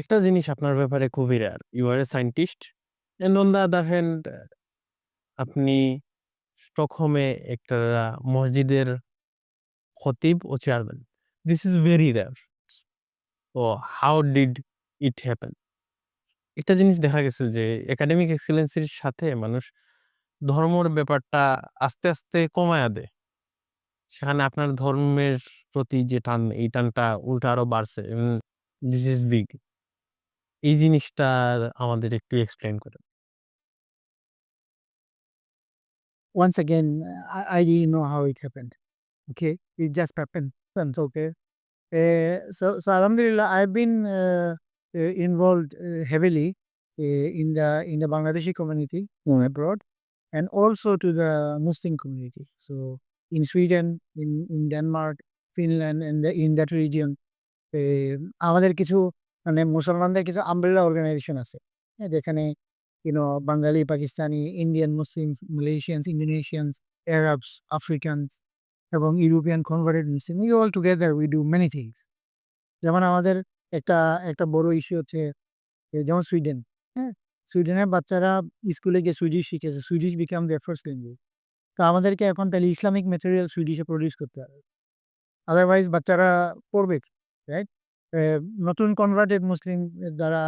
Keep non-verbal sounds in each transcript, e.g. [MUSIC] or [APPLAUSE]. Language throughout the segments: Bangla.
একটা জিনিস আপনার ব্যাপারে খুবই rare. You are a scientist and on the other hand আপনি স্টকহোমে একটা মসজিদের খতিব ও chairman. This is very rare. তো হাউ ডিড ইট হ্যাপেন? একটা জিনিস দেখা গেছে যে একাডেমিক এক্সেলেন্স এর সাথে মানুষ ধর্মর ব্যাপারটা আস্তে, আস্তে কমায়া দেয়। সেখানে আপনার ধর্মের প্রতি যে টান, এই টানটা উল্টা আরও বাড়ছে দিস ইজ বিগ। এই জিনিসটা আমাদের একটু এক্সপ্লেইন করেন। once again, I, I didn't know how it happened. Okay, it just happened. Okay. Uh, so, so Alhamdulillah, I've been uh, uh, involved uh, heavily uh, in the in the Bangladeshi community uh, abroad, and also to the Muslim community. So in Sweden, in, in Denmark, Finland, and the, in that region, uh, আমাদের কিছু মানে মুসলমানদের কিছু আমব্রেলা অর্গানাইজেশন আছে। হ্যাঁ, যেখানে you know Bangali Pakistani Indian Muslims Malaysians Indonesians Arabs Africans এবং European converted Muslim we all together we do many things যেমন আমাদের একটা একটা বড় ইস্যু হচ্ছে যেমন সুইডেন হ্যাঁ সুইডেনের বাচ্চারা স্কুলে গিয়ে সুইডিশ শিখেছে Swedish become their first language তো আমাদেরকে এখন তাহলে ইসলামিক মেটেরিয়াল সুইডিশে প্রডিউস করতে হবে। আদারওয়াইজ বাচ্চারা পড়বে রাইট নতুন কনভার্টেড মুসলিম যারা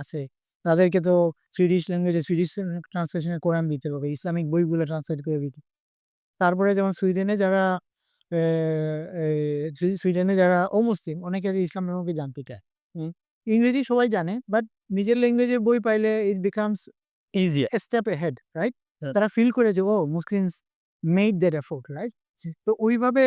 আছে তাদেরকে তো সুইডিশ ল্যাঙ্গুয়েজে সুইডিশ ট্রান্সলেশনে কোরআন দিতে হবে ইসলামিক বইগুলো ট্রান্সলেট করে দিতে তারপরে যেমন সুইডেনে যারা সুইডেনে যারা অমুসলিম অনেকে ইসলাম ধর্মকে জানতে চায়। ইংরেজি সবাই জানে বাট নিজের ল্যাঙ্গুয়েজের বই পাইলে it becomes easy step head right. তারা ফিল করে যে ও Muslims made that effort right তো ওইভাবে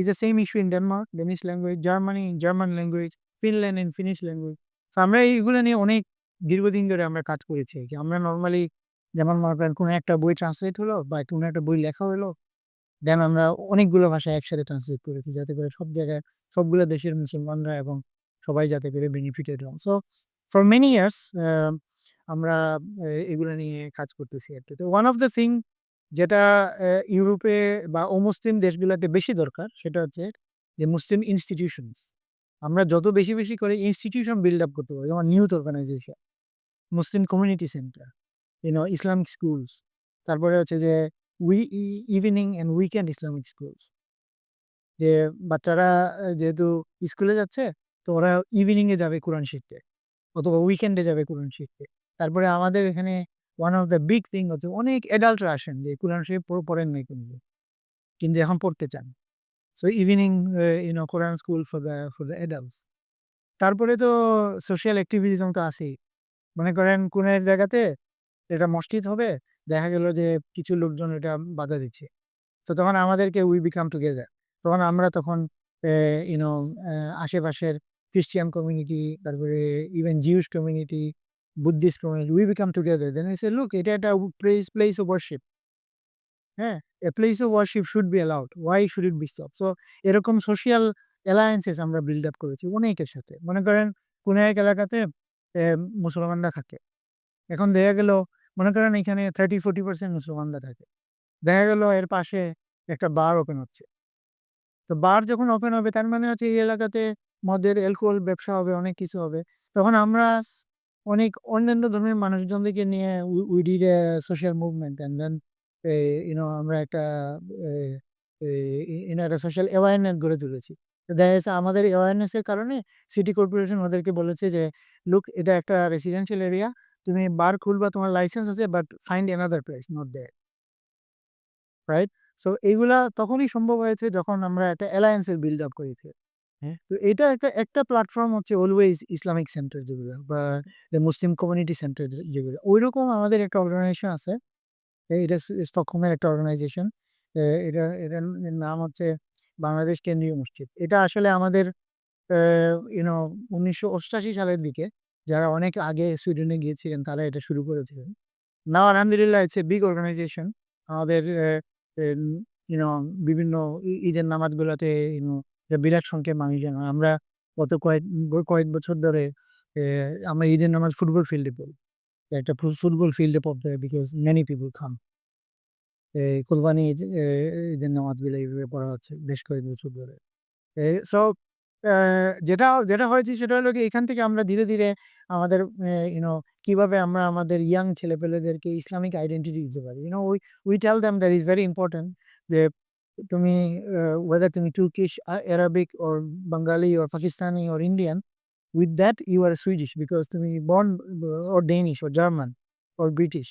is the same issue in Denmark Danish language Germany German language Finland in Finnish language তো আমরা এইগুলো নিয়ে অনেক দীর্ঘদিন ধরে আমরা কাজ করেছি কি। আমরা নর্মালি যেমন মনে করেন কোনো একটা বই ট্রান্সলেট হলো বা কোনো একটা বই লেখা হলো দেন আমরা অনেকগুলো ভাষা একসাথে ট্রান্সলেট করেছি যাতে করে সব জায়গায় সবগুলো দেশের মুসলমানরা এবং সবাই যাতে করে বেনিফিটেড হন। সো ফর মেনি ইয়ার্স আমরা এগুলো নিয়ে কাজ করতেছি আর কি। তো ওয়ান অফ দ্য থিং যেটা ইউরোপে বা অমুসলিম দেশগুলোতে বেশি দরকার, সেটা হচ্ছে যে মুসলিম ইনস্টিটিউশনস আমরা যত বেশি বেশি করে ইনস্টিটিউশন বিল্ড আপ করতে পারি, যেমন youth organization Muslim community centre you know Islamic schools তারপরে হচ্ছে যে we evening and weekend Islamic schools যে বাচ্চারা যেহেতু স্কুলে যাচ্ছে, তো ওরা ইভিনিং এ যাবে কোরআন শিখতে, অথবা উইকেন্ডে যাবে কোরআন শিখতে। তারপরে আমাদের এখানে one of the big thing হচ্ছে অনেক অ্যাডাল্টরা আসেন যে, কোরআন শরীফ পড়- পড়েন নাই কিন্তু। কিন্তু এখন পড়তে চান। So evening you know Quran school for the for the adults তারপরে তো সোশ্যাল অ্যাক্টিভিটিজম তো আছেই। মনে করেন কোন এক জায়গাতে এটা মসজিদ হবে, দেখা গেল যে কিছু লোকজন এটা বাধা দিচ্ছে। তো তখন আমাদেরকে উই বিকাম টুগেদার তখন আমরা তখন ইউনো আশেপাশের খ্রিস্টিয়ান কমিউনিটি তারপরে even Jews community Buddhist community we become together then say look এটা একটা প্লেস প্লেস ওয়ার্শিপ হ্যাঁ a place of worship should be allowed why should it be stop so এরকম সোশিয়াল অ্যালায়েন্সেস আমরা বিল্ড আপ করেছি অনেকের সাথে। মনে করেন, কোন এক এলাকাতে মুসলমানরা থাকে। এখন দেখা গেল, মনে করেন এখানে থার্টি ফোর্টি পার্সেন্ট মুসলমানরা থাকে। দেখা গেল, এর পাশে একটা বার ওপেন হচ্ছে। তো বার যখন ওপেন হবে, তার মানে হচ্ছে এই এলাকাতে মদের অ্যালকোহল ব্যবসা হবে, অনেক কিছু হবে। তখন আমরা অনেক অন্যান্য ধর্মের মানুষজনদেরকে নিয়ে did social movement and then you know আমরা একটা ইউনো একটা সোশ্যাল অ্যাওয়ারনেস গড়ে তুলেছি। তো দেখা যাচ্ছে আমাদের অ্যাওয়ারনেসের কারণে সিটি কর্পোরেশন ওদেরকে বলেছে যে লুক এটা একটা রেসিডেন্সিয়াল এরিয়া তুমি বার খুলবা, তোমার লাইসেন্স আছে but find another place not there right so এইগুলা তখনই সম্ভব হয়েছে যখন আমরা একটা অ্যালায়েন্সের বিল্ড আপ করেছি। হ্যাঁ। তো এটা একটা একটা প্ল্যাটফর্ম হচ্ছে অলওয়েজ ইসলামিক সেন্টার যেগুলো বা মুসলিম কমিউনিটি সেন্টার যেগুলো। ওই রকম আমাদের একটা অর্গানাইজেশন আছে। এটা স্টকহোমের একটা অর্গানাইজেশন এটা এটার নাম হচ্ছে বাংলাদেশ কেন্দ্রীয় মসজিদ। এটা আসলে আমাদের ইউনো উনিশশো অষ্টাশি সালের দিকে যারা অনেক আগে সুইডেনে গিয়েছিলেন তারা এটা শুরু করেছিলেন। নাও আলহামদুলিল্লাহ ইটস এ বিগ অর্গানাইজেশন আমাদের ইউনো বিভিন্ন ঈদের নামাজগুলোতে ইউনো বিরাট সংখ্যক মানুষ জানো আমরা গত কয়েক কয়েক বছর ধরে আমরা ঈদের নামাজ ফুটবল ফিল্ডে পড়ি। একটা ফুটবল ফিল্ডে পড়তে হয় বিকজ মেনি পিপুল খাম কোরবানি ঈদের নামাজগুলো এইভাবে পড়া হচ্ছে বেশ কয়েক বছর ধরে। সো যেটা যেটা হয়েছে সেটা হলো কি, এখান থেকে আমরা ধীরে ধীরে আমাদের ইউনো কীভাবে আমরা আমাদের ইয়াং ছেলেপেলেদেরকে ইসলামিক আইডেন্টিটি দিতে পারি। You know we we tell them that is very important যে তুমি ওয়েদার তুমি Turkish Arabic or Bangali or Pakistani or Indian with that you are Swedish because তুমি born or Danish or German or British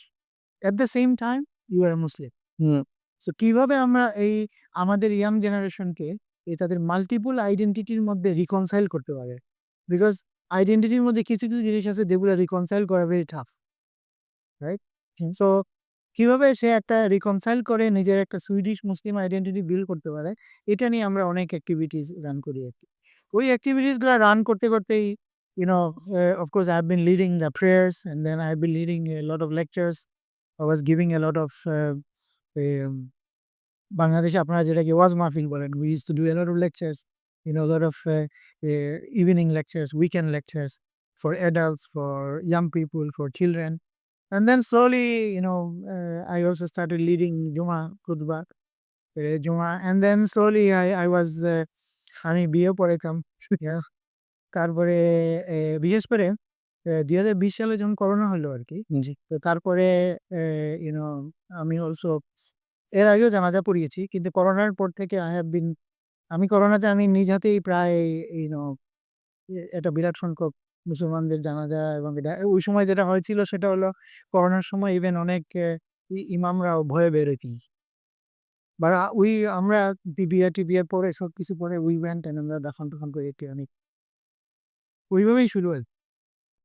at the same time you are Muslim. So কীভাবে আমরা এই আমাদের ইয়াং জেনারেশনকে এই তাদের মাল্টিপল আইডেন্টিটির মধ্যে রিকনসাইল করতে পারে? বিকজ আইডেন্টিটির মধ্যে কিছু কিছু জিনিস আছে যেগুলো রিকনসাইল করা ভেরি টাফ রাইট সো কীভাবে সে একটা রিকনসাইল করে নিজের একটা সুইডিশ মুসলিম আইডেন্টিটি বিল্ড করতে পারে এটা নিয়ে আমরা অনেক অ্যাক্টিভিটিস রান করি আর কি ওই অ্যাক্টিভিটিসগুলো রান করতে করতেই you know I have been leading the prayers and then I have been leading a lot of lectures I was giving a lot of বাংলাদেশে আপনারা যেটাকে ওয়াজ মাহফিল বলেন we use to do a lot of lectures know, a lot of uh, uh, evening lectures, weekend lectures for adults, for young people, for children. And then slowly, you know, uh, I also started leading Juma Khutbah, uh, Juma. And then slowly I, I was, uh, আমি বিয়ে পড়েতাম [LAUGHS] yeah. তারপরে বিশেষ করে দুই হাজার বিশ সালে যখন করোনা হলো আর কি তো তারপরে ইউনো আমি অলসো এর আগেও জানাজা পড়িয়েছি কিন্তু করোনার পর থেকে আই হ্যাভ বিন আমি করোনাতে আমি নিজ হাতেই প্রায় ইউনো একটা বিরাট সংখ্যক মুসলমানদের জানাজা এবং এটা ওই সময় যেটা হয়েছিল সেটা হলো করোনার সময় ইভেন অনেক ইমামরা ভয়ে বেরোতি বা উই আমরা বিবিয়া টিবিয়া পরে সব কিছু পরে উই ওয়েন্ট আমরা দাফন করে একটি অনেক, ওইভাবেই শুরু হয়